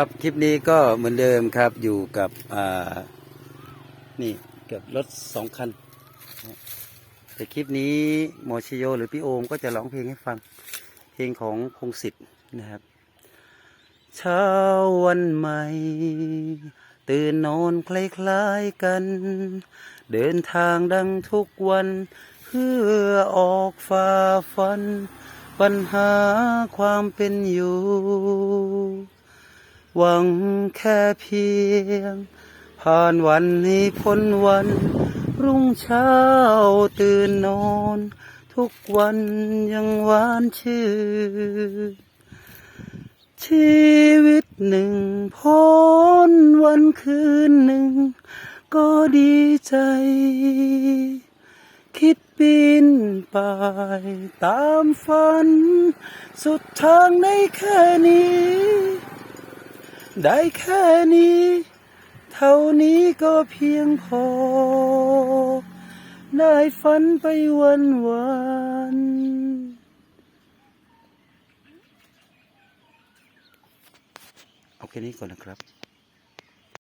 ครับคลิปนี้ก็เหมือนเดิมครับอยู่กับอ่านี่เกือบรถสองคัน แต่คลิปนี้โมชิโยหรือพี่โอมก็จะร้องเพลงให้ฟัง เพลงของพงศิษฐ์นะครับ เช้าวันใหม่ ตื่นนอนคล้ายๆกัน เดินทางดังทุกวัน เพื่อออกฝ่าฟัน ปัญหาความเป็นอยู่ หวังแค่เพียง ผ่านวันให้พ้นวัน รุ่งเช้าตื่นนอน ทุกวันยังหวานชื่นชีวิตหนึ่งพ้นวันคืนหนึ่ง ก็ดีใจ คิดปีนไปตามฝัน สุดทางได้แค่นี้ ได้แค่นี้ เท่านี้ก็เพียงพอ ได้ฝันไปวันวันๆเอาแค่นี้ก่อนนะครับ